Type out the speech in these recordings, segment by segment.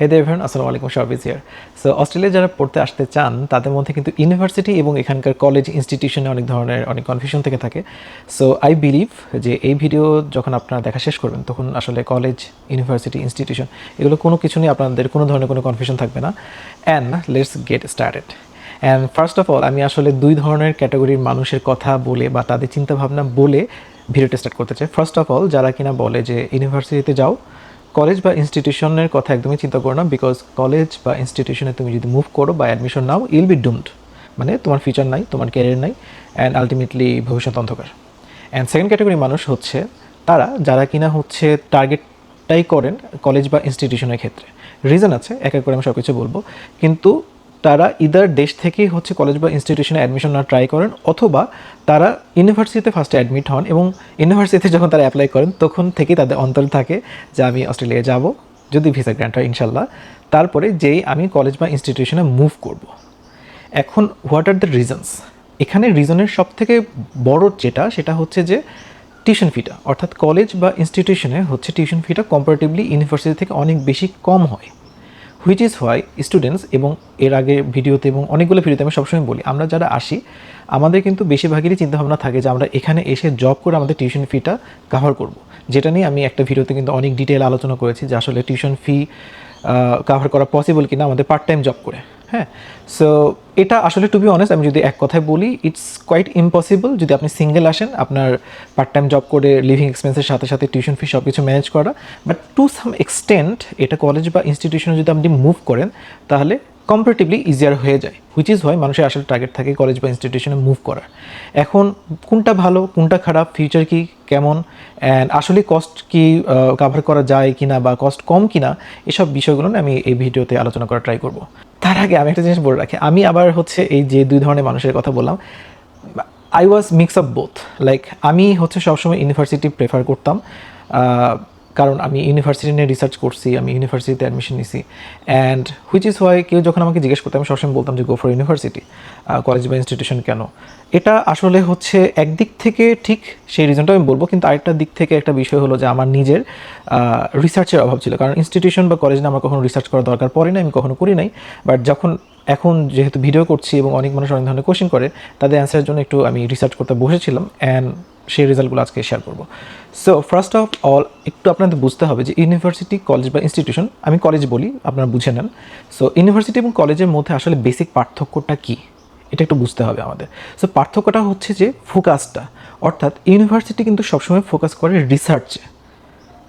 হে দেভেন আসসালামু আলাইকুম শর্বিজ year so Australia যারা পড়তে আসতে চান, তাদের মধ্যে কিন্তু ইউনিভার্সিটি এবং এখানকার কলেজ ইনস্টিটিউশনে অনেক ধরনের, অনেক কনফিউশন থেকে থাকে। সো আই বিলিভ যে এই ভিডিও যখন আপনারা দেখা শেষ করবেন, তখন আসলে কলেজ ইউনিভার্সিটি ইনস্টিটিউশন এগুলো কোনো কিছু নিয়ে আপনাদের কোনো ধরনের কোনো কনফিউশন থাকবে না। And let's get started and first of all আমি আসলে দুই ধরনের ক্যাটাগরির মানুষের কথা বলে বা তাদের চিন্তাভাবনা বলে ভিডিওটা স্টার্ট করতে চাই। ফার্স্ট অফ অল যারা কিনা বলে যে ইউনিভার্সিটিতে যাও কলেজ বা ইনস্টিটিউশনের কথা একদমই চিন্তা করো না বিকজ কলেজ বা ইনস্টিটিউশনে তুমি যদি মুভ করো বা অ্যাডমিশন নাও ইল বি ডুমড মানে তোমার ফিউচার নাই, তোমার ক্যারিয়ার নাই অ্যান্ড আলটিমেটলি ভবিষ্যৎ অন্ধকার. অ্যান্ড সেকেন্ড ক্যাটাগরি মানুষ হচ্ছে তারা, যারা কিনা হচ্ছে টার্গেটটাই করেন কলেজ বা ইনস্টিটিউশনের ক্ষেত্রে। রিজন আছে, এক এক করে আমি সব কিছু বলব। কিন্তু তারা ইদার দেশ থেকেই হচ্ছে কলেজ বা ইনস্টিটিউশনে অ্যাডমিশন না ট্রাই করেন অথবা তারা ইউনিভার্সিটিতে ফার্স্টে অ্যাডমিট হন এবং ইউনিভার্সিটিতে যখন তারা অ্যাপ্লাই করেন, তখন থেকেই তাদের অন্তরে থাকে যে আমি অস্ট্রেলিয়া যাব, যদি ভিসা গ্র্যান্ট হয়, ইনশাল্লাহ। তারপরে যেই আমি কলেজ বা ইনস্টিটিউশনে মুভ করব। এখন হোয়াট আর দ্য রিজনস এখানে রিজনের সব থেকে বড় যেটা, সেটা হচ্ছে যে টিউশন ফিটা অর্থাৎ কলেজ বা ইনস্টিটিউশনে হচ্ছে টিউশন ফিটা কম্পারেটিভলি ইউনিভার্সিটি থেকে অনেক বেশি কম হয়। হুইচ ইজ হোয়াই স্টুডেন্টস এবং এর আগে ভিডিওতে এবং অনেকগুলো ভিডিওতে আমি সবসময় বলি, আমরা যারা আসি, আমাদের কিন্তু বেশিরভাগেরই চিন্তাভাবনা থাকে যে আমরা এখানে এসে জব করে আমাদের টিউশন ফিটা কাভার করব। যেটা নিয়ে আমি একটা ভিডিওতে কিন্তু অনেক ডিটেল আলোচনা করেছি যে আসলে টিউশন ফি কাভার করা পসিবল কিনা আমাদের পার্ট টাইম জব করে। হ্যাঁ সো এটা আসলে টু বি অনেস্ট আমি যদি এক কথায় বলি ইটস কোয়াইট ইম্পসিবল যদি আপনি সিঙ্গেল আসেন, আপনার পার্ট টাইম জব করে লিভিং এক্সপেন্সের সাথে সাথে টিউশন ফি সব কিছু ম্যানেজ করা বাট টু সাম এক্সটেন্ট এটা কলেজ বা ইনস্টিটিউশনে যদি আপনি মুভ করেন, তাহলে কম্পারেটিভলি ইজিয়ার হয়ে যায় হুইচ ইজ হয় মানুষের আসলে টার্গেট থাকে কলেজ বা ইনস্টিটিউশনে মুভ করার। এখন কোনটা ভালো, কোনটা খারাপ ফিউচার কি কেমন অ্যান্ড আসলে কস্ট কি কাভার করা যায় কি না বা কস্ট কম কিনা, এসব বিষয়গুলো আমি এই ভিডিওতে আলোচনা করার ট্রাই করব। তার আগে আমি একটা জিনিস বলে রাখি, আমি আবার হচ্ছে এই যে দুই ধরনের মানুষের কথা বললাম I was mix of both like আমি হচ্ছে সবসময় ইউনিভার্সিটি প্রেফার করতাম কারণ আমি ইউনিভার্সিটি নিয়ে রিসার্চ করছি, আমি ইউনিভার্সিটিতে অ্যাডমিশন নিছি। অ্যান্ড হুইচ ইজ হয় কেউ যখন আমাকে জিজ্ঞেস করতো, আমি সবসময় বলতাম যে গো ফর ইউনিভার্সিটি কলেজ বা ইনস্টিটিউশন কেন? এটা আসলে হচ্ছে একদিক থেকে ঠিক সেই রিজনটা আমি বলব, কিন্তু আরেকটা দিক থেকে একটা বিষয় হলো যে, আমার নিজের রিসার্চের অভাব ছিল। কারণ ইনস্টিটিউশন বা কলেজে আমার কখনো রিসার্চ করা দরকার পড়ে না আমি কখনো করি নাই। বাট যখন, এখন যেহেতু ভিডিও করছি এবং অনেক মানুষ অনেক ধরনের কোশ্চেন করে, তাদের অ্যান্সারের জন্য একটু আমি রিসার্চ করতে বসেছিলাম। অ্যান্ড সেই রেজাল্টগুলো আজকে শেয়ার করব। সো ফার্স্ট অফ অল একটু আপনাদের বুঝতে হবে যে ইউনিভার্সিটি কলেজ বা ইনস্টিটিউশন আমি কলেজ বলি, আপনারা বুঝে নেন। সো ইউনিভার্সিটি এবং কলেজের মধ্যে আসলে বেসিক পার্থক্যটা কী? এটা একটু বুঝতে হবে আমাদের। সো পার্থক্যটা হচ্ছে যে ফোকাসটা অর্থাৎ ইউনিভার্সিটি কিন্তু সবসময় ফোকাস করে রিসার্চে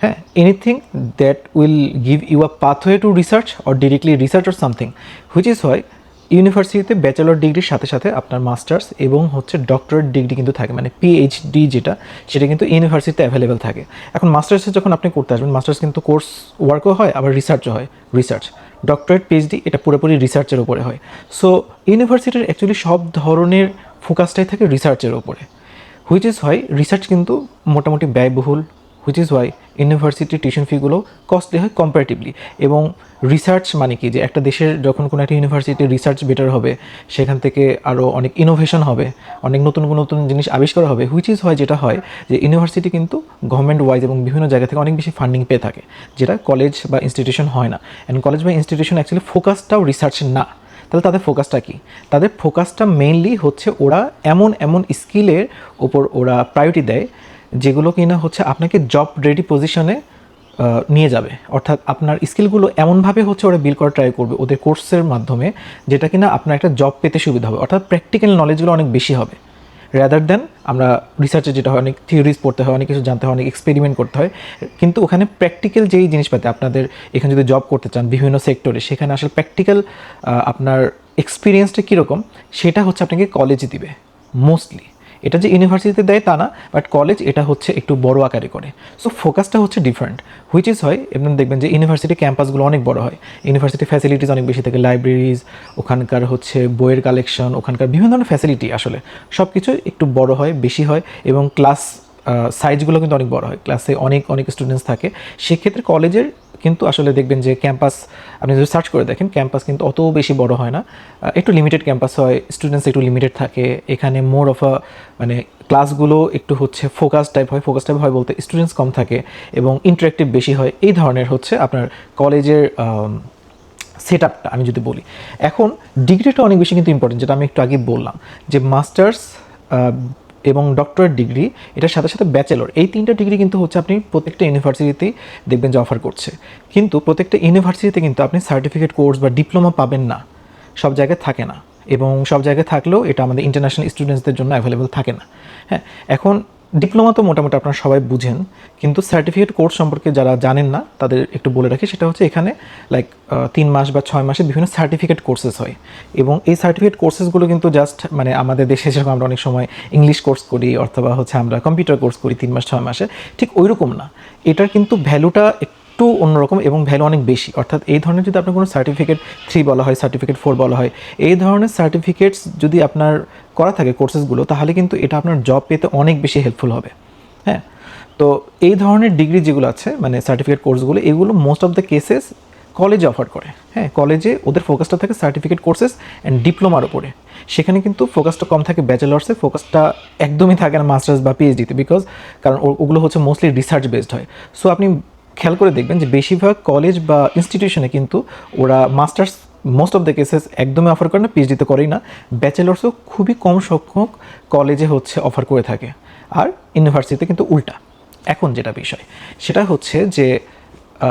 হ্যাঁ anything that will give you a pathway to research or directly research or something which is হয় ইউনিভার্সিটিতে ব্যাচেলর ডিগ্রির সাথে সাথে আপনার মাস্টার্স এবং হচ্ছে ডক্টরেট ডিগ্রি কিন্তু থাকে মানে পিএইচডি যেটা, সেটা কিন্তু ইউনিভার্সিটিতে অ্যাভেলেবেল থাকে। এখন মাস্টার্সে যখন আপনি করতে আসবেন মাস্টার্স কিন্তু কোর্স ওয়ার্কও হয়, আবার রিসার্চও হয় রিসার্চ ডক্টরেট পিএইচডি এটা পুরোপুরি রিসার্চের উপরে হয়। সো ইউনিভার্সিটির অ্যাকচুয়ালি সব ধরনের ফোকাসটাই থাকে রিসার্চের উপরে। হুইচ ইজ হয় রিসার্চ কিন্তু মোটামুটি ব্যয়বহুল। হুইচ ইজ ওয়াই ইউনিভার্সিটির টিউশন ফিগুলো কস্টলি হয় কম্পারেটিভলি এবং রিসার্চ মানে কি? যে একটা দেশের যখন কোনো একটা ইউনিভার্সিটির রিসার্চ বেটার হবে, সেখান থেকে আরও অনেক ইনোভেশন হবে, অনেক নতুন নতুন জিনিস আবিষ্কার হবে হুইচ ইজ হয় যেটা হয় যে ইউনিভার্সিটি কিন্তু গভর্নমেন্ট ওয়াইজ এবং বিভিন্ন জায়গা থেকে অনেক বেশি ফান্ডিং পেয়ে থাকে, যেটা কলেজ বা ইনস্টিটিউশন হয় না। অ্যান্ড কলেজ বা ইনস্টিটিউশন অ্যাকচুয়ালি ফোকাসটাও রিসার্চ না। তাহলে তাদের ফোকাসটা কি? তাদের ফোকাসটা মেইনলি হচ্ছে ওরা এমন এমন স্কিলের ওপর ওরা প্রায়োরিটি দেয় যেগুলো কিনা হচ্ছে আপনাকে জব রেডি পজিশনে নিয়ে যাবে। অর্থাৎ আপনার স্কিলগুলো এমনভাবে হচ্ছে ওরা বিল করা ট্রাই করবে, ওদের কোর্সের মাধ্যমে, যেটা কিনা আপনার একটা জব পেতে সুবিধা হবে। অর্থাৎ প্র্যাকটিক্যাল নলেজগুলো অনেক বেশি হবে। র্যাদার দেন আমরা রিসার্চে যেটা হয়, অনেক থিওরিজ পড়তে হয়, অনেক কিছু জানতে হয়, অনেক এক্সপেরিমেন্ট করতে হয়, কিন্তু ওখানে প্র্যাকটিক্যাল যেই জিনিসপাতি আপনাদের এখানে যদি জব করতে চান বিভিন্ন সেক্টরে সেখানে আসলে প্র্যাকটিক্যাল আপনার এক্সপিরিয়েন্সটা কীরকম, সেটা হচ্ছে আপনাকে কলেজে দিবে মোস্টলি এটা যে ইউনিভার্সিটিতে দেয় তা না বাট কলেজ এটা হচ্ছে একটু বড় আকারে করে। সো ফোকাসটা হচ্ছে ডিফারেন্ট হুইচ ইজ হয় এবং দেখবেন যে ইউনিভার্সিটি ক্যাম্পাসগুলো অনেক বড় হয়। ইউনিভার্সিটি ফ্যাসিলিটিস অনেক বেশি থাকে লাইব্রেরিজ ওখানকার হচ্ছে বইয়ের কালেকশন ওখানকার বিভিন্ন ধরনের ফ্যাসিলিটি আসলে। সব কিছু একটু বড় হয়, বেশি হয়, এবং ক্লাস সাইজগুলো কিন্তু অনেক বড় হয়। ক্লাসে অনেক অনেক স্টুডেন্টস থাকে। সেক্ষেত্রে কলেজের কিন্তু আসলে দেখবেন যে ক্যাম্পাস, আপনি যদি সার্চ করে দেখেন, ক্যাম্পাস কিন্তু অত বেশি বড় হয় না। একটু লিমিটেড ক্যাম্পাস হয় স্টুডেন্টস একটু লিমিটেড থাকে। এখানে মোর অফ আ মানে ক্লাসগুলো একটু হচ্ছে ফোকাস টাইপ হয়। ফোকাস টাইপ হয় বলতে স্টুডেন্টস কম থাকে এবং ইন্টারেক্টিভ বেশি হয়। এই ধরনের হচ্ছে আপনার কলেজের সেট আপটা আমি যদি বলি। এখন ডিগ্রিটা অনেক বেশি কিন্তু ইম্পর্টেন্ট যেটা আমি একটু আগে বললাম। যে মাস্টার্স এবং ডক্টরেট ডিগ্রি এটার সাথে সাথে ব্যাচেলর এই তিনটা ডিগ্রি কিন্তু হচ্ছে আপনি প্রত্যেকটা ইউনিভার্সিটিতেই দেখবেন যে অফার করছে। কিন্তু প্রত্যেকটা ইউনিভার্সিটিতে কিন্তু আপনি সার্টিফিকেট কোর্স বা ডিপ্লোমা পাবেন না। সব জায়গায় থাকে না। এবং সব জায়গায় থাকলেও এটা আমাদের ইন্টারন্যাশনাল স্টুডেন্টসদের জন্য অ্যাভেলেবেল থাকে না। হ্যাঁ এখন ডিপ্লোমা তো মোটামুটি আপনারা সবাই বুঝেন, কিন্তু সার্টিফিকেট কোর্স সম্পর্কে যারা জানেন না, তাদের একটু বলে রাখি, সেটা হচ্ছে এখানে লাইক তিন মাস বা ছয় মাসে বিভিন্ন সার্টিফিকেট কোর্সেস হয়। এবং এই সার্টিফিকেট কোর্সেসগুলো কিন্তু জাস্ট মানে আমাদের দেশে যেরকম আমরা অনেক সময় ইংলিশ কোর্স করি, অথবা হচ্ছে আমরা কম্পিউটার কোর্স করি তিন মাস, ছয় মাসে, ঠিক ওই রকম না। এটার কিন্তু ভ্যালুটা একটু অন্যরকম এবং ভ্যালু অনেক বেশি। অর্থাৎ এই ধরনের যদি আপনার কোনো সার্টিফিকেট থ্রি বলা হয় সার্টিফিকেট ফোর বলা হয়, এই ধরনের সার্টিফিকেটস যদি আপনার করা থাকে কোর্সেসগুলো তাহলে কিন্তু এটা আপনার জব পেতে অনেক বেশি হেল্পফুল হবে। হ্যাঁ? তো এই ধরনের ডিগ্রি যেগুলো আছে মানে সার্টিফিকেট কোর্সগুলো এগুলো মোস্ট অফ দ্য কেসেস কলেজে অফার করে। হ্যাঁ? কলেজে ওদের ফোকাসটা থাকে সার্টিফিকেট কোর্সেস অ্যান্ড ডিপ্লোমার উপরে। সেখানে কিন্তু ফোকাসটা কম থাকে ব্যাচেলার্সে ফোকাসটা একদমই থাকে না মাস্টার্স বা পিএইচডিতে বিকজ কারণ ওগুলো হচ্ছে মোস্টলি রিসার্চ বেসড হয়। সো আপনি খেয়াল করে দেখবেন যে বেশিরভাগ কলেজ বা ইনস্টিটিউশনে কিন্তু ওরা masters most of the cases একদমই অফার করে না পিএইচডিতে করেই না। ব্যাচেলার্সও খুবই কম সংখ্যক কলেজে হচ্ছে অফার করে থাকে। আর ইউনিভার্সিটিতে কিন্তু উল্টা। এখন যেটা বিষয়, সেটা হচ্ছে যে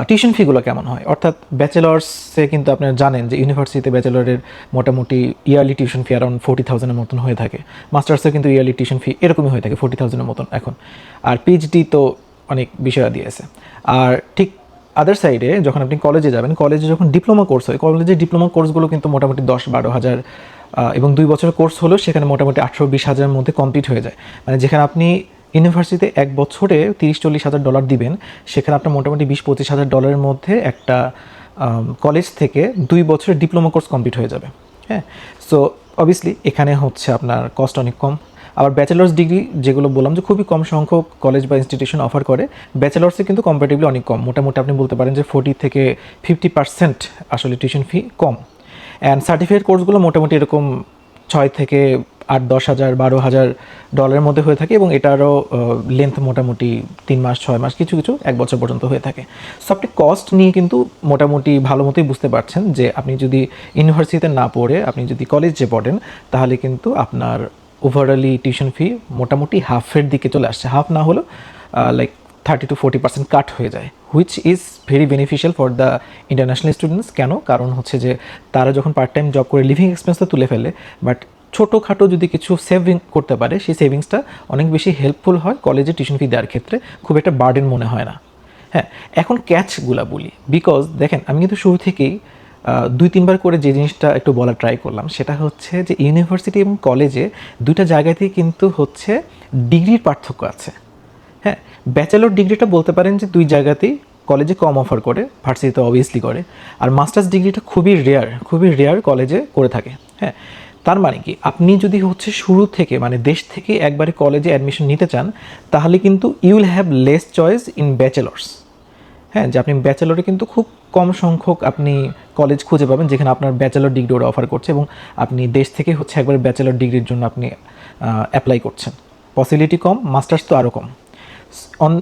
টিউশন ফিগুলো কেমন হয়? অর্থাৎ ব্যাচেলার্সে কিন্তু আপনারা জানেন যে ইউনিভার্সিটিতে ব্যাচেলরের মোটামুটি yearly tuition fee around forty থাউজেন্ডের মতন হয়ে থাকে। মাস্টার্সে কিন্তু ইয়ারলি টিউশন ফি এরকমই হয়ে থাকে ফোর্টি থাউজেন্ডের মতন এখন। আর পিএইচডি তো অনেক বিষয় দিয়েছে। আর ঠিক আদার সাইডে যখন আপনি কলেজে যাবেন কলেজে যখন ডিপ্লোমা কোর্স হয় কলেজে ডিপ্লোমা কোর্সগুলো কিন্তু মোটামুটি দশ বারো হাজার এবং দুই বছরের কোর্স হলেও সেখানে মোটামুটি আঠেরো বিশ হাজারের মধ্যে কমপ্লিট হয়ে যায়। মানে যেখানে আপনি ইউনিভার্সিটিতে এক বছরে তিরিশ চল্লিশ হাজার ডলার দিবেন, সেখানে আপনার মোটামুটি বিশ পঁচিশ হাজার ডলারের মধ্যে একটা কলেজ থেকে দুই বছরের ডিপ্লোমা কোর্স কমপ্লিট হয়ে যাবে। হ্যাঁ? সো অবভিয়াসলি এখানে হচ্ছে আপনার কস্ট অনেক কম। আবার ব্যাচেলার্স ডিগ্রি যেগুলো বললাম যে খুবই কম সংখ্যক কলেজ বা ইনস্টিটিউশন অফার করে ব্যাচেলার্সে কিন্তু কম্পারেটিভলি অনেক কম। মোটামুটি আপনি বলতে পারেন যে ফোর্টি থেকে ফিফটি পার্সেন্ট আসলে টিউশন ফি কম। অ্যান্ড সার্টিফিকেট কোর্সগুলো মোটামুটি এরকম ছয় থেকে আট, দশ হাজার, বারো হাজার ডলারের মধ্যে হয়ে থাকে এবং এটারও লেন্থ মোটামুটি তিন মাস, ছয় মাস কিছু কিছু এক বছর পর্যন্ত হয়ে থাকে। সো আপনি কস্ট নিয়ে কিন্তু মোটামুটি ভালো মতোই বুঝতে পারছেন যে আপনি যদি ইউনিভার্সিটিতে না পড়ে, আপনি যদি কলেজে পড়েন, তাহলে কিন্তু আপনার ওভারঅলি টিউশন ফি মোটামুটি হাফের দিকে চলে আসছে। হাফ না হলেও like thirty to forty percent cut হয়ে যায় which is very beneficial for the international students কেন? কারণ হচ্ছে যে তারা যখন পার্ট টাইম জব করে লিভিং এক্সপেন্সটা তুলে ফেলে বাট ছোটোখাটো যদি কিছু সেভিং করতে পারে, সেই সেভিংসটা অনেক বেশি হেল্পফুল হয় কলেজে টিউশন ফি দেওয়ার ক্ষেত্রে। খুব একটা বার্ডেন মনে হয় না। হ্যাঁ এখন ক্যাচগুলা বলি। বিকজ দেখেন, আমি কিন্তু শুরু থেকেই দুই, তিনবার করে যে জিনিসটা একটু বলা ট্রাই করলাম, সেটা হচ্ছে যে ইউনিভার্সিটি এবং কলেজে দুইটা জায়গাতেই কিন্তু হচ্ছে ডিগ্রির পার্থক্য আছে। হ্যাঁ ব্যাচেলর ডিগ্রিটা বলতে পারেন যে দুই জায়গাতেই কলেজে কম অফার করে ভার্সিটিতে অবভিয়াসলি করে, আর মাস্টার্স ডিগ্রিটা খুবই রেয়ার খুবই রেয়ার কলেজে করে থাকে। হ্যাঁ তার মানে কি? আপনি যদি হচ্ছে শুরু থেকে মানে দেশ থেকে একবারে কলেজে অ্যাডমিশন নিতে চান, তাহলে কিন্তু you'll have less choice in bachelors হ্যাঁ যে আপনি ব্যাচেলরে কিন্তু খুব কম সংখ্যক আপনি কলেজ খুঁজে পাবেন যেখানে আপনার ব্যাচেলর ডিগ্রি ওরা অফার করছে এবং আপনি দেশ থেকে হচ্ছে একবার ব্যাচেলর ডিগ্রির জন্য আপনি অ্যাপ্লাই করছেন। পসিবিলিটি কম মাস্টার্স তো আরও কম। অন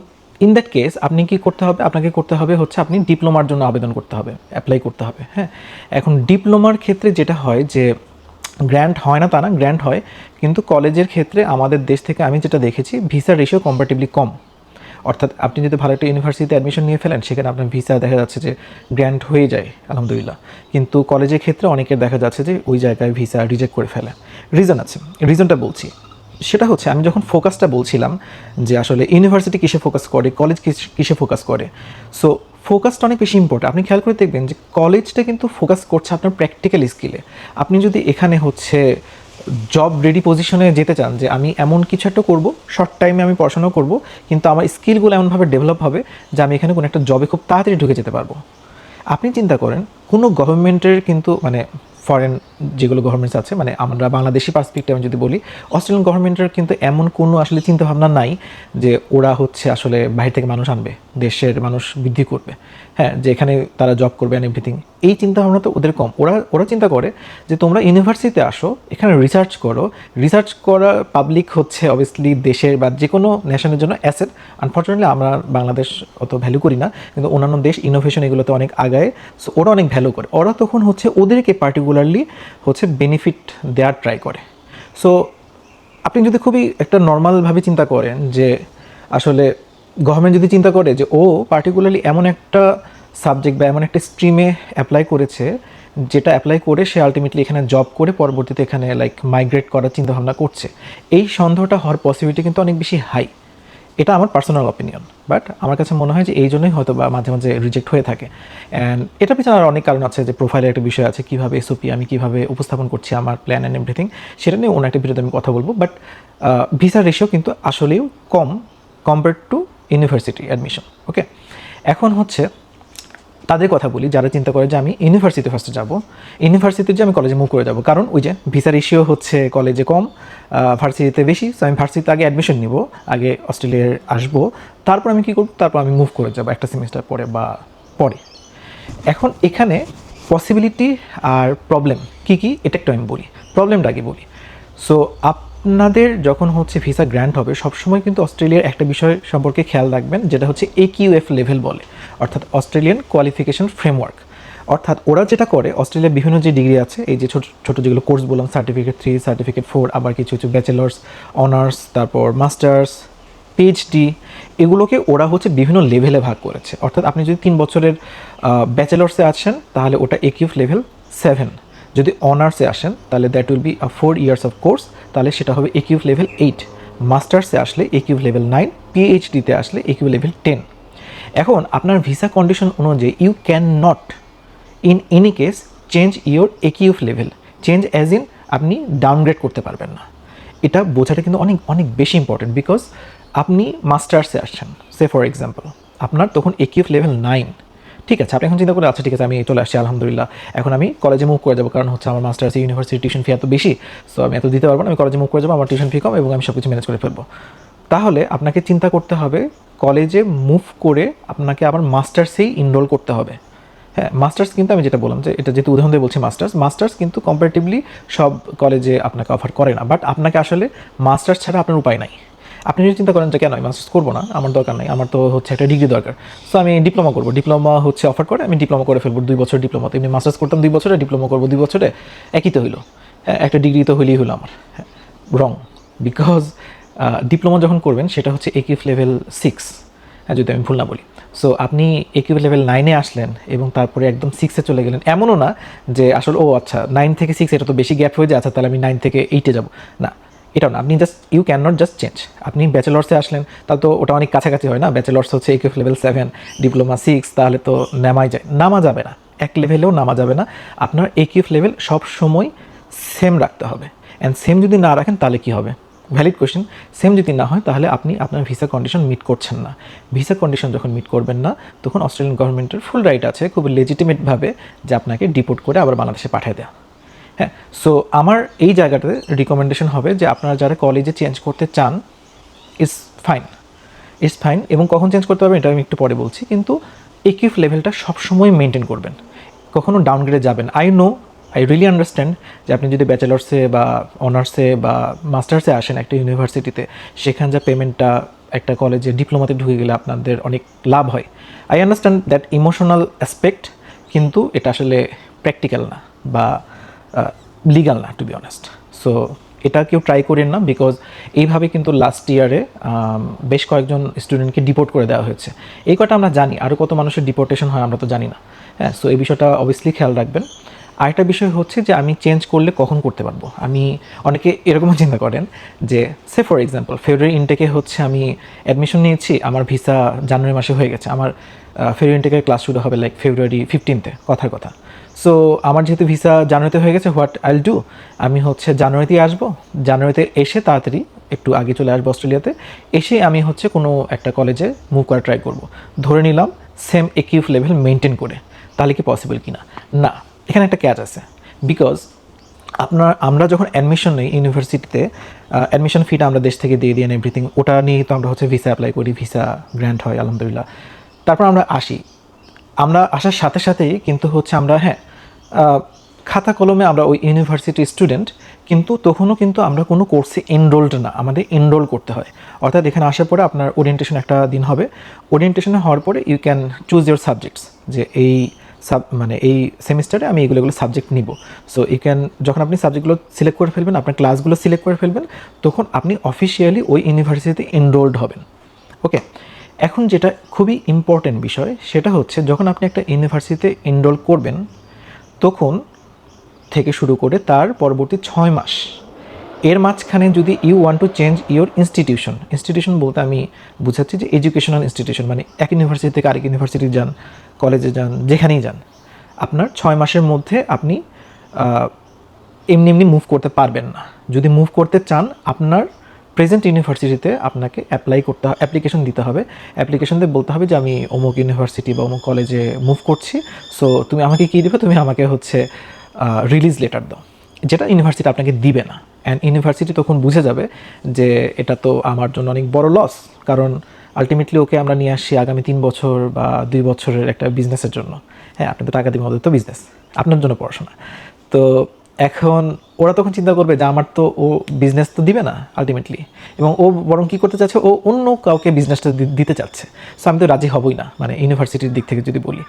ইন দ্যাট কেস আপনি কি করতে হবে? আপনাকে করতে হবে হচ্ছে আপনি ডিপ্লোমার জন্য আবেদন করতে হবে অ্যাপ্লাই করতে হবে হ্যাঁ? এখন ডিপ্লোমার ক্ষেত্রে যেটা হয় যে গ্র্যান্ট হয় না তা না গ্র্যান্ট হয়, কিন্তু কলেজের ক্ষেত্রে আমাদের দেশ থেকে আমি যেটা দেখেছি ভিসার রেশিও কম্পারেটিভলি কম। অর্থাৎ আপনি যদি ভালো একটা ইউনিভার্সিটিতে অ্যাডমিশন নিয়ে ফেলেন, সেখানে আপনার ভিসা দেখা যাচ্ছে যে গ্র্যান্ট হয়ে যায়, আলহামদুলিল্লাহ। কিন্তু কলেজের ক্ষেত্রে অনেকের দেখা যাচ্ছে যে ওই জায়গায় ভিসা রিজেক্ট করে ফেলে রিজন আছে। রিজনটা বলছি। সেটা হচ্ছে, আমি যখন ফোকাসটা বলছিলাম যে আসলে ইউনিভার্সিটি কিসে ফোকাস করে কলেজ কিসে ফোকাস করে? সো ফোকাসটা অনেক বেশি ইম্পর্টেন্ট আপনি খেয়াল করে দেখবেন যে কলেজটা কিন্তু ফোকাস করছে আপনার প্র্যাকটিক্যাল স্কিলে আপনি যদি এখানে হচ্ছে জব রেডি পজিশনে যেতে চান যে আমি এমন কিছু একটা করব শর্ট টাইমে আমি পড়াশোনা করব, কিন্তু আমার স্কিলগুলো এমনভাবে ডেভেলপ হবে যে আমি এখানে কোনো একটা জবে খুব তাড়াতাড়ি ঢুকে যেতে পারব। আপনি চিন্তা করেন, কোনো গভর্নমেন্টের কিন্তু মানে ফরেন যেগুলো গভর্নমেন্টস আছে মানে আমরা বাংলাদেশি পার্সপেক্টিভ আমি যদি বলি অস্ট্রেলিয়ান গভর্নমেন্টের কিন্তু এমন কোনো আসলে চিন্তাভাবনা নাই যে ওরা হচ্ছে আসলে বাইরে থেকে মানুষ আনবে, দেশের মানুষ বৃদ্ধি করবে। হ্যাঁ যে এখানে তারা জব করবে অ্যান্ড এভরিথিং এই চিন্তা ভাবনা তো ওদের কম। ওরা ওরা চিন্তা করে যে তোমরা ইউনিভার্সিটিতে আসো, এখানে রিসার্চ করো। রিসার্চ করা পাবলিক হচ্ছে অবভিয়াসলি দেশের বা যে কোনো নেশনের জন্য অ্যাসেট আনফর্চুনেটলি আমরা বাংলাদেশ অত ভ্যালু করি না, কিন্তু অন্যান্য দেশ ইনোভেশন এগুলোতে অনেক আগায় সো ওরা অনেক ভ্যালু করে। ওরা তখন হচ্ছে ওদেরকে পার্টিকুলারলি হচ্ছে বেনিফিট দেওয়ার ট্রাই করে। সো আপনি যদি খুবই একটা নর্মালভাবে চিন্তা করেন যে আসলে গভর্নমেন্ট যদি চিন্তা করে যে, ও পার্টিকুলারলি এমন একটা সাবজেক্ট বা এমন একটা স্ট্রিমে অ্যাপ্লাই করেছে, যেটা অ্যাপ্লাই করে সে আলটিমেটলি এখানে জব করে পরবর্তীতে এখানে লাইক মাইগ্রেট করার চিন্তাভাবনা করছে। এই সন্দেহটা হওয়ার পসিবিলিটি কিন্তু অনেক বেশি হাই এটা আমার পার্সোনাল অপিনিয়ন বাট আমার কাছে মনে হয় যে এই জন্যই হয়তো বা মাঝে মাঝে রিজেক্ট হয়ে থাকে। অ্যান্ড এটা পিছনে আর অনেক কারণ আছে, যে প্রোফাইলের একটা বিষয় আছে, কীভাবে এসওপি আমি কীভাবে উপস্থাপন করছি, আমার প্ল্যান অ্যান্ড এভরিথিং সেটা নিয়ে অন্য একটা ভিডিওতে আমি কথা বলব বাট ভিসা রেশিও কিন্তু আসলেও কম compare to university admission okay এখন হচ্ছে তাদের কথা বলি, যারা চিন্তা করে যে আমি ইউনিভার্সিটি ফার্স্টে যাব ইউনিভার্সিটিতে যে আমি কলেজে মুভ করে যাব, কারণ ওই যে ভিসা রেশিও হচ্ছে কলেজে কম ভার্সিটিতে বেশি সো আমি ভার্সিটিতে আগে অ্যাডমিশন নিব, আগে অস্ট্রেলিয়ার আসব, তারপর আমি কী করব? তারপর আমি মুভ করে যাব একটা সেমিস্টার পরে বা পরে। এখন এখানে পসিবিলিটি আর প্রবলেম কি কি? এটা একটু আমি বলি প্রবলেমটা আগে বলি। সো আপনাদের যখন হচ্ছে ভিসা গ্র্যান্ট হবে, সবসময় কিন্তু অস্ট্রেলিয়ার একটা বিষয় সম্পর্কে খেয়াল রাখবেন, যেটা হচ্ছে একিউএফ লেভেল বলে, অর্থাৎ অস্ট্রেলিয়ান কোয়ালিফিকেশন ফ্রেমওয়ার্ক অর্থাৎ ওরা যেটা করে, অস্ট্রেলিয়ার বিভিন্ন যে ডিগ্রি আছে, এই যে ছোটো ছোটো যেগুলো কোর্স বললাম সার্টিফিকেট থ্রি সার্টিফিকেট ফোর আবার কিছু কিছু ব্যাচেলার্স অনার্স তারপর মাস্টার্স পিএইচডি এগুলোকে ওরা হচ্ছে বিভিন্ন লেভেলে ভাগ করেছে। অর্থাৎ আপনি যদি তিন বছরের ব্যাচেলার্সে আছেন, তাহলে ওটা একিউফ লেভেল সেভেন যদি অনার্সে আসেন, তাহলে that will be a four years of course তাহলে সেটা হবে একিউফ লেভেল এইট মাস্টার্সে আসলে একিউফ লেভেল নাইন পিএইচডিতে আসলে একিউ লেভেল টেন এখন আপনার ভিসা কন্ডিশন অনুযায়ী you can not in any case change your AQF level change as in আপনি ডাউনগ্রেড করতে পারবেন না। এটা বোঝাটা কিন্তু অনেক অনেক বেশি ইম্পর্টেন্ট বিকজ আপনি মাস্টার্সে আসছেন। সে ফর এক্সাম্পল আপনার তখন একিউফ লেভেল নাইন ঠিক আছে, আপনি এখন চিন্তা করে আচ্ছা ঠিক আছে, আমি চলে আসছি, আলহামদুলিল্লাহ। এখন আমি কলেজে মুভ করে যাব, কারণ হচ্ছে আমার মাস্টার্স ইউনিভার্সিটি টিউশন ফি এত বেশি সো আমি এত দিতে পারব না, আমি কলেজে মুভ করে যাব, আমার টিউশন ফি কম এবং আমি সব কিছু ম্যানেজ করে ফেলব। তাহলে আপনাকে চিন্তা করতে হবে কলেজে মুভ করে আপনাকে আবার মাস্টার্সেই ইনরোল করতে হবে। হ্যাঁ মাস্টার্স কিন্তু আমি যেটা বললাম যে, এটা যেহেতু উদাহরণ দিয়ে বলছি মাস্টার্স মাস্টার্স কিন্তু কম্পারেটিভলি সব কলেজে আপনাকে অফার করে না বাট আপনাকে আসলে মাস্টার্স ছাড়া আপনার উপায় নাই। আপনি যদি চিন্তা করেন যে কেন, আমি মাস্টার্স করব না, আমার দরকার নাই, আমার তো হচ্ছে একটা ডিগ্রি দরকার। সো আমি ডিপ্লোমা করব। ডিপ্লোমা হচ্ছে অফার করে, আমি ডিপ্লোমা করে ফেলব দুই বছর ডিপ্লোমা। এমনি মাস্টার্স করতাম দুই বছরে, ডিপ্লোমা করব দুই বছরে, একই তো হইল। হ্যাঁ একটা ডিগ্রি তো হইলেই হলো আমার। হ্যাঁ রং বিকজ ডিপ্লোমা যখন করবেন, সেটা হচ্ছে একিউফ লেভেল সিক্স হ্যাঁ যদি আমি ভুল না বলি। সো আপনি একিউ লেভেল নাইনে আসলেন এবং তারপরে একদম সিক্সে চলে গেলেন। এমনও না যে আসলে, ও আচ্ছা নাইন থেকে সিক্স এটা তো বেশি গ্যাপ হয়ে যায় আচ্ছা তাহলে আমি নাইন থেকে এইটে যাব। না। এটাও না, আপনি just you can not just change আপনি ব্যাচেলার্সে আসলেন, তাহলে তো ওটা অনেক কাছাকাছি হয় না। ব্যাচেলার্স হচ্ছে AQF level seven diploma six তাহলে তো নামাই যায়। নামা যাবে না। এক লেভেলেও নামা যাবে না। আপনার একিউফ লেভেল সব সময় সেম রাখতে হবে। অ্যান্ড সেম যদি না রাখেন, তাহলে কী হবে? ভ্যালিড কোয়েশ্চেন সেম যদি না হয়, তাহলে আপনি আপনার ভিসা কন্ডিশন মিট করছেন না। ভিসা কন্ডিশন যখন মিট করবেন না, তখন অস্ট্রেলিয়ান গভর্নমেন্টের ফুল রাইট আছে, খুব লেজিটিমেটভাবে যে আপনাকে ডিপোর্ট করে আবার বাংলাদেশে পাঠিয়ে দেওয়া হ্যাঁ সো আমার এই জায়গাটাতে রিকমেন্ডেশন হবে যে আপনারা যারা কলেজে চেঞ্জ করতে চান ইজ ফাইন ইজ ফাইন এবং কখন চেঞ্জ করতে পারবেন এটা আমি একটু পরে বলছি, কিন্তু একিউফ লেভেলটা সবসময় মেনটেন করবেন, কখনো ডাউনগ্রেডে যাবেন। I know I really understand যে আপনি যদি ব্যাচেলার্সে বা অনার্সে বা মাস্টার্সে আসেন একটা ইউনিভার্সিটিতে সেখান যা পেমেন্টটা একটা কলেজে ডিপ্লোমাতে ঢুকে গেলে আপনাদের অনেক লাভ হয়। I understand that emotional aspect কিন্তু এটা আসলে প্র্যাকটিক্যাল না বা লিগাল না টু বি অনেস্ট সো এটা কেউ ট্রাই করেন না বিকজ এইভাবে কিন্তু লাস্ট ইয়ারে বেশ কয়েকজন স্টুডেন্টকে ডিপোর্ট করে দেওয়া হয়েছে। এই কথা আমরা জানি আরও কত মানুষের ডিপোর্টেশন হয় আমরা তো জানি না। হ্যাঁ সো এই বিষয়টা অবভিয়াসলি খেয়াল রাখবেন। আরেকটা বিষয় হচ্ছে যে আমি চেঞ্জ করলে কখন করতে পারব? আমি অনেকে এরকমও চিন্তা করেন যে সে ফর এক্সাম্পল ফেব্রুয়ারি ইনটেকে হচ্ছে আমি অ্যাডমিশন নিয়েছি, আমার ভিসা জানুয়ারি মাসে হয়ে গেছে। আমার ফেব্রুয়ারি ইনটেকের ক্লাস শুরু হবে লাইক ফেব্রুয়ারি ফিফটিনতে কথার কথা। সো আমার যেহেতু ভিসা জানুয়ারিতে হয়ে গেছে হোয়াট আইল ডু আমি হচ্ছে জানুয়ারিতেই আসব। জানুয়ারিতে এসে তাড়াতাড়ি একটু আগে চলে আসব অস্ট্রেলিয়াতে। এসে আমি হচ্ছে কোনো একটা কলেজে মুভ করা ট্রাই করব। ধরে নিলাম সেম একিউফ লেভেল মেনটেন করে। তাহলে কি পসিবল কি না না এখানে একটা ক্যাচ আছে। বিকজ আপনার, আমরা যখন অ্যাডমিশন নিই ইউনিভার্সিটিতে অ্যাডমিশন ফিটা আমরা দেশ থেকে দিয়ে দিই এভরিথিং ওটা নিয়ে তো আমরা হচ্ছে ভিসা অ্যাপ্লাই করি ভিসা গ্র্যান্ট হয়, আলহামদুলিল্লাহ। তারপর আমরা আসি। আমরা আসার সাথে সাথেই কিন্তু হচ্ছে আমরা হ্যাঁ খাতা কলমে আমরা ওই ইউনিভার্সিটি স্টুডেন্ট কিন্তু তখনও কিন্তু আমরা কোনো কোর্সে এনরোলড না, আমাদের এনরোল করতে হয়। অর্থাৎ এখানে আসার পরে আপনার ওরিয়েন্টেশন একটা দিন হবে। ওরিয়েন্টেশনে হওয়ার পরে you can choose your subjects যে এই সাব মানে এই সেমিস্টারে আমি এগুলো এগুলো সাবজেক্ট নিব। সো ইউ ক্যান যখন আপনি সাবজেক্টগুলো সিলেক্ট করে ফেলবেন, আপনার ক্লাসগুলো সিলেক্ট করে ফেলবেন, তখন আপনি অফিসিয়ালি ওই ইউনিভার্সিটিতে এনরোলড হবেন। ওকে এখন যেটা খুবই ইম্পর্টেন্ট বিষয়, সেটা হচ্ছে যখন আপনি একটা ইউনিভার্সিটিতে এনরোল করবেন, তখন থেকে শুরু করে তার পরবর্তী ছয় মাস, এর মাঝখানে যদি you want to change your institution institution বলতে আমি বুঝাচ্ছি যে এডুকেশনাল ইনস্টিটিউশন মানে এক ইউনিভার্সিটি থেকে আরেক ইউনিভার্সিটি যান কলেজে যান, যেখানেই যান, আপনার ছয় মাসের মধ্যে আপনি এমনি এমনি মুভ করতে পারবেন না। যদি মুভ করতে চান, আপনার প্রেজেন্ট ইউনিভার্সিটিতে আপনাকে অ্যাপ্লাই করতে অ্যাপ্লিকেশন দিতে হবে। অ্যাপ্লিকেশন দিয়ে বলতে হবে যে, আমি অমুক ইউনিভার্সিটি বা অমুক কলেজে মুভ করছি। সো তুমি আমাকে কী দেবে? তুমি আমাকে হচ্ছে রিলিজ লেটার দাও। যেটা ইউনিভার্সিটি আপনাকে দিবে না। অ্যান্ড ইউনিভার্সিটি তখন বুঝে যাবে যে, এটা তো আমার জন্য অনেক বড় লস কারণ আলটিমেটলি ওকে আমরা নিয়ে আসছি আগামী তিন বছর বা দুই বছরের একটা বিজনেসের জন্য। হ্যাঁ আপনি তো টাকা দিবেন ওদের তো বিজনেস আপনার জন্য পড়াশোনা। তো এখন ওরা তখন চিন্তা করবে যে আমার তো ও বিজনেস তো দিবে না আলটিমেটলি এবং ও বরং কী করতে চাচ্ছে, ও অন্য কাউকে বিজনেসটা দিতে চাচ্ছে। সো আমি তো রাজি হবই না মানে ইউনিভার্সিটির দিক থেকে যদি বলি।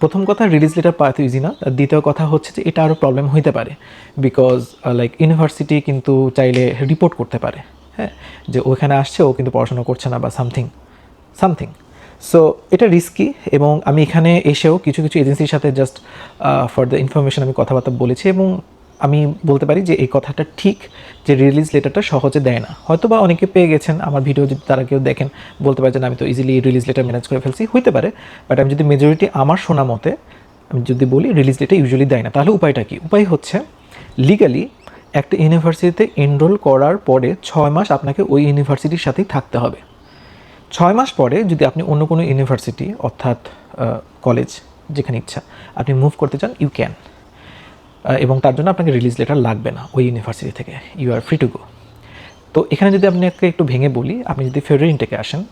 প্রথম কথা রিলিজ লেটার পাওয়া তো ইজি না। দ্বিতীয় কথা হচ্ছে যে এটা আরও প্রবলেম হইতে পারে। বিকজ লাইক ইউনিভার্সিটি কিন্তু চাইলে রিপোর্ট করতে পারে। হ্যাঁ? যে ওখানে আসছে, ও কিন্তু পড়াশোনা করছে না বা সামথিং সামথিং সো এটা রিস্কি এবং আমি এখানে এসেও কিছু কিছু এজেন্সির সাথে জাস্ট ফর দ্য ইনফরমেশন আমি কথাবার্তা বলেছি এবং আমি বলতে পারি যে এই কথাটা ঠিক যে রিলিজ লেটারটা সহজে দেয় না। হয়তো বা অনেকে পেয়ে গেছেন, আমার ভিডিও যদি তারা কেউ দেখেন, বলতে পারে যে আমি তো ইজিলি রিলিজ লেটার ম্যানেজ করে ফেলছি। হইতে পারে বাট আমি যদি মেজরিটি আমার শোনা মতে, আমি যদি বলি রিলিজ লেটার ইউজুয়ালি দেয় না, তাহলে উপায়টা কি? উপায় হচ্ছে লিগালি একটা ইউনিভার্সিটিতে এনরোল করার পরে ছয় মাস আপনাকে ওই ইউনিভার্সিটির সাথেই থাকতে হবে। ছয় মাস পরে যদি আপনি অন্য কোনো ইউনিভার্সিটি অর্থাৎ কলেজ যেখানে ইচ্ছা, আপনি মুভ করতে চান ইউ ক্যান এবং তার জন্য আপনাকে রিলিজ লেটার লাগবে না ওই ইউনিভার্সিটি থেকে। You are free to go তো এখানে যদি আপনি একটা ভেঙে বলি, আপনি যদি ফেব্রুয়ারি ইনটেকে আসেন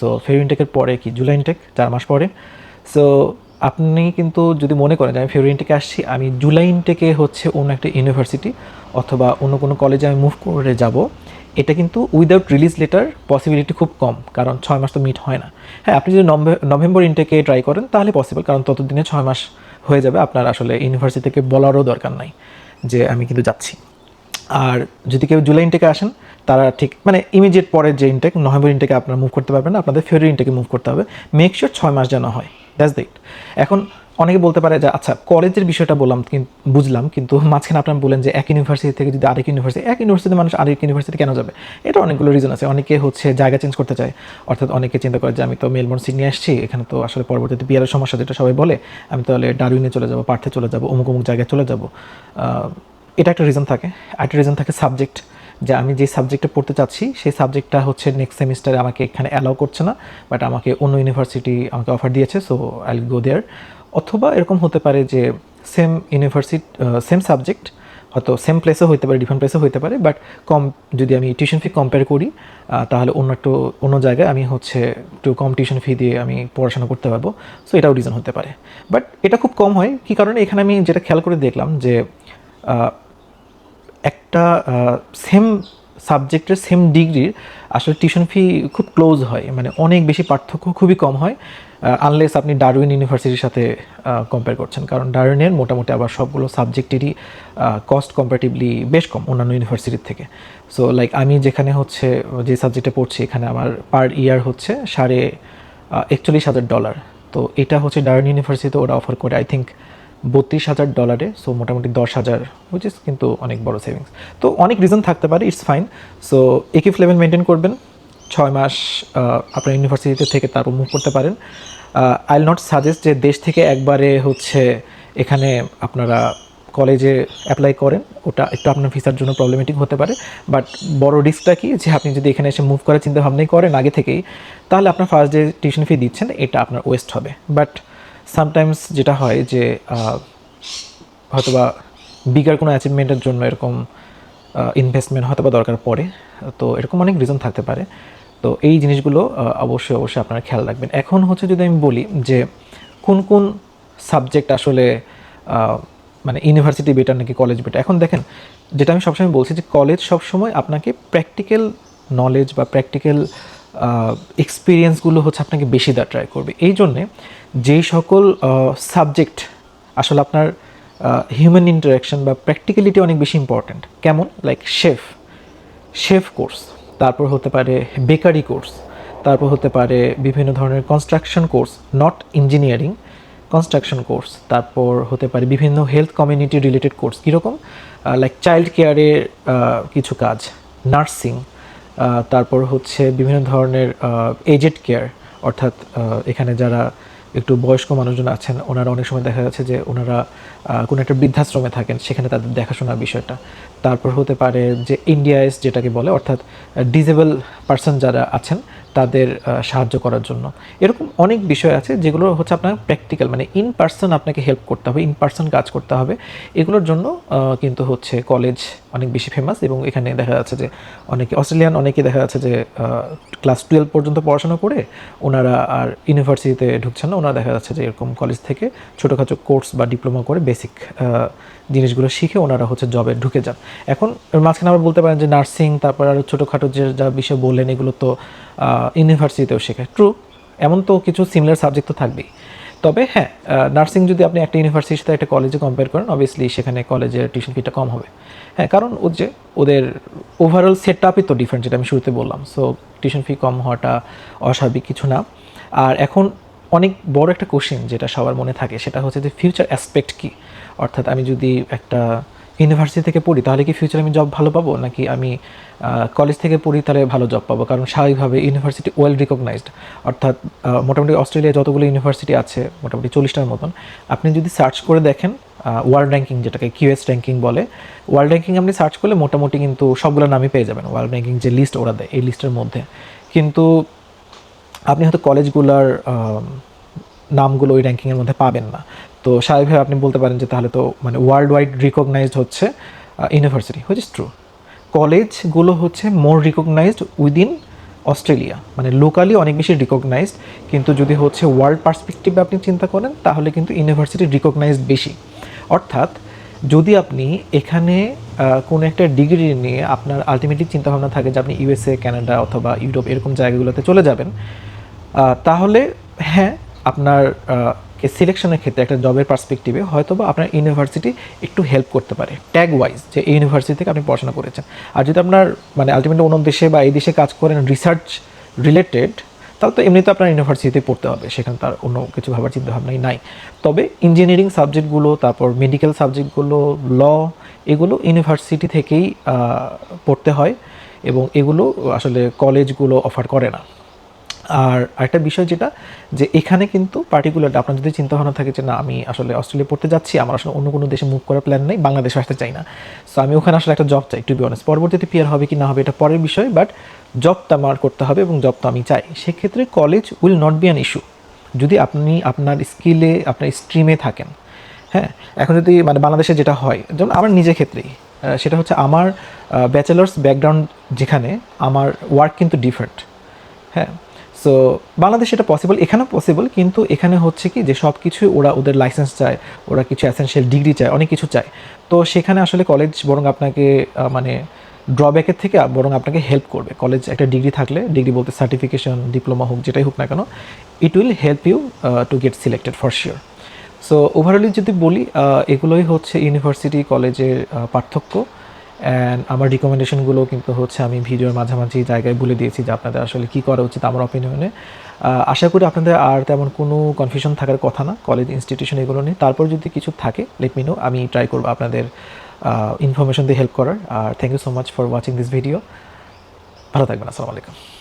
সো ফেব্রুয়ারি ইনটেকের পরে কি জুলাই ইনটেক চার মাস পরে সো আপনি কিন্তু যদি মনে করেন যে আমি ফেব্রুয়ারি ইনটেকে আসছি, আমি জুলাই ইনটেকে হচ্ছে অন্য একটা ইউনিভার্সিটি অথবা অন্য কোনো কলেজে আমি মুভ করে যাব, এটা কিন্তু উইদাউট রিলিজ লেটার পসিবিলিটি খুব কম, কারণ ছয় মাস তো মিট হয় না। হ্যাঁ আপনি যদি নভে- নভেম্বর ইনটেকে ট্রাই করেন, তাহলে পসিবল কারণ ততদিনে ছয় মাস হয়ে যাবে, আপনার আসলে ইউনিভার্সিটি থেকে বলারও দরকার নাই যে আমি কিন্তু যাচ্ছি। আর যদি কেউ জুলাই ইনটেকে আসেন, তারা ঠিক মানে ইমিডিয়েট পরের যে ইনটেক নভেম্বর ইনটেকে আপনারা মুভ করতে পারবেন না, আপনাদের ফেব্রুয়ারি ইনটেকে মুভ করতে হবে। মেক শিওর ছয় মাস যেন হয় দ্যাটস দ্য এখন অনেকে বলতে পারে যে আচ্ছা কলেজের বিষয়টা বললাম বুঝলাম, কিন্তু মাঝখানে আপনারা বলেন যে, এক ইউনিভার্সিটি থেকে যদি আরেক ইউনিভার্সিটি এক ইউনিভার্সিটি মানুষ আরেক ইউনিভার্সিটি কেন যাবে? এটা অনেকগুলো রিজন আছে। অনেকে হচ্ছে জায়গা চেঞ্জ করতে চায়। অর্থাৎ অনেকে চিন্তা করে যে, আমি তো মেলবোর্ন সিট নিয়ে আসছি, এখানে তো আসলে পরবর্তীতে বিয়ারের সমস্যা যেটা সবাই বলে, আমি তাহলে ডারউইনে চলে যাব পার্থে চলে যাব, অমুক অমুক জায়গায় চলে যাব। এটা একটা রিজন থাকে। আরেকটা রিজন থাকে সাবজেক্ট যে আমি যে সাবজেক্টে পড়তে চাচ্ছি, সেই সাবজেক্টটা হচ্ছে নেক্সট সেমিস্টারে আমাকে এখানে অ্যালাউ করছে না বাট আমাকে অন্য ইউনিভার্সিটি আমাকে অফার দিয়েছে সো আই গো দেয়ার অথবা এরকম হতে পারে যে সেম ইউনিভার্সিটি সেম সাবজেক্ট হয়তো সেম প্লেসে হতে পারে ডিফারেন্ট প্লেসেও হতে পারে বাট কম যদি আমি টিউশন ফি কম্পেয়ার করি তাহলে অন্য একটু, অন্য জায়গায় আমি হচ্ছে একটু কম টিউশন ফি দিয়ে আমি পড়াশোনা করতে পারব। সো এটাও রিজন হতে পারে। বাট এটা খুব কম হয়। কী কারণে? এখানে আমি যেটা খেয়াল করে দেখলাম যে একটা সেম সাবজেক্টের সেম ডিগ্রির আসলে টিউশন ফি খুব ক্লোজ হয়। মানে অনেক বেশি পার্থক্য খুবই কম হয়। আনলেস আপনি ডারউইন ইউনিভার্সিটির সাথে কম্পেয়ার করছেন। কারণ ডারউইনের মোটামুটি আবার সবগুলো সাবজেক্টেরই কস্ট কম্পারেটিভলি বেশ কম অন্যান্য ইউনিভার্সিটির থেকে। সো লাইক আমি যেখানে হচ্ছে, যে সাবজেক্টে পড়ছি, এখানে আমার পার ইয়ার হচ্ছে সাড়ে একচল্লিশ হাজার ডলার তো এটা হচ্ছে ডারউইন ইউনিভার্সিটিতে ওরা অফার করে আই থিঙ্ক বত্রিশ হাজার ডলারে সো মোটামুটি দশ হাজার ইস কিন্তু অনেক বড় সেভিংস তো অনেক রিজন থাকতে পারে it's fine so AQF level maintain করবেন। ছয় মাস আপনার ইউনিভার্সিটিতে থেকে তারপর মুভ করতে পারেন। আই নট সাজেস্ট যে দেশ থেকে একবারে হচ্ছে এখানে আপনারা কলেজে অ্যাপ্লাই করেন। ওটা একটু আপনার ভিসার জন্য প্রবলেমেটিক হতে পারে। বাট বড় রিস্কটা কি? যে আপনি যদি এখানে এসে মুভ করার চিন্তা ভাবনাই করেন আগে থেকেই, তাহলে আপনার ফার্স্ট ডে টিউশন ফি দিচ্ছেন, এটা আপনার ওয়েস্ট হবে। বাট সামটাইমস যেটা হয় যে হয়তোবা বিগার কোনো অ্যাচিভমেন্টের জন্য এরকম ইনভেস্টমেন্ট হয়তো বা দরকার পড়ে। তো এরকম অনেক রিজন থাকতে পারে। তো এই জিনিসগুলো অবশ্যই অবশ্যই আপনারা খেয়াল রাখবেন। এখন হচ্ছে যদি আমি বলি যে কোন কোন সাবজেক্ট আসলে মানে ইউনিভার্সিটি বেটার নাকি কলেজ বেটার এখন দেখেন, যেটা আমি সবসময় বলছি যে কলেজ সবসময় আপনাকে প্র্যাকটিক্যাল নলেজ বা প্র্যাকটিক্যাল এক্সপিরিয়েন্সগুলো হচ্ছে আপনাকে বেশি দা ট্রাই করবে। এই জন্যে যেই সকল সাবজেক্ট আসলে আপনার হিউম্যান ইন্টারাকশন বা প্র্যাকটিক্যালিটি অনেক বেশি ইম্পর্ট্যান্ট কেমন? লাইক শেফ শেফ কোর্স তারপর হতে পারে বেকারি কোর্স, তারপর হতে পারে বিভিন্ন ধরনের construction course not engineering construction course তারপর হতে পারে বিভিন্ন হেলথ কমিউনিটি রিলেটেড কোর্স কীরকম? লাইক চাইল্ড কেয়ারের কিছু কাজ নার্সিং তারপর হচ্ছে বিভিন্ন ধরনের এজেড কেয়ার অর্থাৎ এখানে যারা একটু বয়স্ক মানুষজন আছেন, ওনারা অনেক সময় দেখা যাচ্ছে যে ওনারা কোনো একটা বৃদ্ধাশ্রমে থাকেন, সেখানে তাদের দেখাশোনার বিষয়টা। তারপর হতে পারে যে ইন্ডিয়াস যেটাকে বলে, অর্থাৎ ডিজেবল পার্সন যারা আছেন, তাদের সাহায্য করার জন্য। এরকম অনেক বিষয় আছে যেগুলো হচ্ছে আপনার প্র্যাকটিক্যাল মানে ইন পার্সন আপনাকে হেল্প করতে হবে ইন পার্সন কাজ করতে হবে। এগুলোর জন্য কিন্তু হচ্ছে কলেজ অনেক বেশি ফেমাস এবং এখানে দেখা যাচ্ছে যে অনেকে অস্ট্রেলিয়ান, অনেকে দেখা যাচ্ছে যে ক্লাস টুয়েলভ পর্যন্ত পড়াশোনা করে ওনারা আর ইউনিভার্সিটিতে ঢুকছেন না। ওনারা দেখা যাচ্ছে যে এরকম কলেজ থেকে ছোটোখাটো কোর্স বা ডিপ্লোমা করে বেসিক জিনিসগুলো শিখে ওনারা হচ্ছে জবে ঢুকে যান। এখন মাঝখানে আবার বলতে পারেন যে নার্সিং তারপর আরও ছোটোখাটো যে, যা বিষয় বললেন এগুলো তো ইউনিভার্সিটিতেও শেখায়। ট্রু এমন তো কিছু সিমিলার সাবজেক্ট তো থাকবেই। তবে হ্যাঁ নার্সিং যদি আপনি একটা ইউনিভার্সিটির সাথে একটা কলেজে কম্পেয়ার করেন অবভিয়াসলি সেখানে কলেজের টিউশন ফিটা কম হবে। হ্যাঁ কারণ ও যে ওদের ওভারঅল সেট আপই তো ডিফারেন্ট যেটা আমি শুরুতে বললাম। সো টিউশন ফি কম হওয়াটা অস্বাভাবিক কিছু না। আর এখন অনেক বড় একটা কোশ্চেন যেটা সবার মনে থাকে, সেটা হচ্ছে যে ফিউচার অ্যাসপেক্ট কী? অর্থাৎ আমি যদি একটা ইউনিভার্সিটি থেকে পড়ি, তাহলে কি ফিউচারে আমি জব ভালো পাবো? নাকি আমি কলেজ থেকে পড়ি, তাহলে ভালো জব পাবো? কারণ স্বাভাবিকভাবে ইউনিভার্সিটি ওয়েল রিকগনাইজড অর্থাৎ মোটামুটি অস্ট্রেলিয়ায় যতগুলো ইউনিভার্সিটি আছে, মোটামুটি চল্লিশটার মতন। আপনি যদি সার্চ করে দেখেন ওয়ার্ল্ড র্যাঙ্কিং যেটাকে কিউএস র্যাঙ্কিং বলে ওয়ার্ল্ড র্যাঙ্কিং আপনি সার্চ করলে মোটামুটি কিন্তু সবগুলো নামই পেয়ে যাবেন। ওয়ার্ল্ড র্যাঙ্কিং যে লিস্ট ওরা দেয়, এই লিস্টের মধ্যে। কিন্তু আপনি হয়তো কলেজগুলোর নামগুলো ওই র্যাঙ্কিংয়ের মধ্যে পাবেন না। তো স্বাভাবিকভাবে আপনি বলতে পারেন যে তাহলে তো মানে ওয়ার্ল্ড ওয়াইড রিকগনাইজড হচ্ছে ইউনিভার্সিটি হুইচ ইজ ট্রু কলেজগুলো হচ্ছে মোর রিকগনাইজড উইদিন অস্ট্রেলিয়া মানে লোকালি অনেক বেশি রিকগনাইজড কিন্তু যদি হচ্ছে ওয়ার্ল্ড পার্সপেক্টিভে আপনি চিন্তা করেন, তাহলে কিন্তু ইউনিভার্সিটি রিকগনাইজড বেশি। অর্থাৎ যদি আপনি এখানে কোনো একটা ডিগ্রি নিয়ে আপনার আলটিমেটলি চিন্তাভাবনা থাকে যে আপনি ইউএসএ কানাডা অথবা ইউরোপ এরকম জায়গাগুলোতে চলে যাবেন তাহলে হ্যাঁ আপনার সিলেকশনের ক্ষেত্রে একটা জবের পার্সপেক্টিভে হয়তো বা আপনার ইউনিভার্সিটি একটু হেল্প করতে পারে ট্যাগ ওয়াইজ যে এই ইউনিভার্সিটি থেকে আপনি পড়াশোনা করেছেন। আর যদি আপনার মানে আলটিমেটলি অন্য দেশে বা এই দেশে কাজ করেন রিসার্চ রিলেটেড তাহলে তো এমনিতে আপনার ইউনিভার্সিটিতে পড়তে হবে, সেখানে তার অন্য কিছু ভাবার চিন্তা ভাবনাই নাই। তবে ইঞ্জিনিয়ারিং সাবজেক্টগুলো তারপর মেডিকেল সাবজেক্টগুলো ল এগুলো ইউনিভার্সিটি থেকেই পড়তে হয় এবং এগুলো আসলে কলেজগুলো অফার করে না। আর আরেকটা বিষয় যেটা, যে এখানে কিন্তু পার্টিকুলার আপনার যদি চিন্তা ভাবনা থাকে যে না, আমি আসলে অস্ট্রেলিয়া পড়তে যাচ্ছি, আমার আসলে অন্য কোনো দেশে মুভ করার প্ল্যান নেই, বাংলাদেশে আসতে চাই না। সো আমি ওখানে আসলে একটা জব চাই টু বি অনেস্ট পরবর্তীতে পিয়ার হবে কি না হবে এটা পরের বিষয় বাট জবটা আমার করতে হবে এবং জবটা আমি চাই। সেক্ষেত্রে college will not be an issue যদি আপনি আপনার স্কিলে আপনার স্ট্রিমে থাকেন হ্যাঁ? এখন যদি মানে বাংলাদেশে যেটা হয়, যেমন আমার নিজের ক্ষেত্রেই সেটা হচ্ছে আমার ব্যাচেলার্স ব্যাকগ্রাউন্ড যেখানে, আমার ওয়ার্ক কিন্তু ডিফারেন্ট হ্যাঁ? সো বাংলাদেশে এটা পসিবল এখানেও পসিবল কিন্তু এখানে হচ্ছে কি যে সব কিছু ওরা ওদের লাইসেন্স চায়, ওরা কিছু অ্যাসেন্সিয়াল ডিগ্রি চায়, অনেক কিছু চায়। তো সেখানে আসলে কলেজ বরং আপনাকে মানে ড্রব্যাকের থেকে বরং আপনাকে হেল্প করবে। কলেজ একটা ডিগ্রি থাকলে ডিগ্রি বলতে সার্টিফিকেশন ডিপ্লোমা হোক, যেটাই হোক না কেন it will help you to get selected for sure so overally যদি বলি এগুলোই হচ্ছে ইউনিভার্সিটি কলেজের পার্থক্য। অ্যান্ড আমার রিকমেন্ডেশনগুলো কিন্তু হচ্ছে আমি ভিডিওর মাঝামাঝি জায়গায় বলে দিয়েছি যে আপনাদের আসলে কী করা উচিত আমার অপিনিয়নে আশা করি আপনাদের আর তেমন কোনো কনফিউশন থাকার কথা না কলেজ ইনস্টিটিউশন এগুলো নিয়ে। তারপর যদি কিছু থাকে লেট আমি ট্রাই করব আপনাদের ইনফরমেশন দিয়ে হেল্প করার। আর thank you so much for watching this video ভালো থাকবেন, আসসালামু আলাইকুম।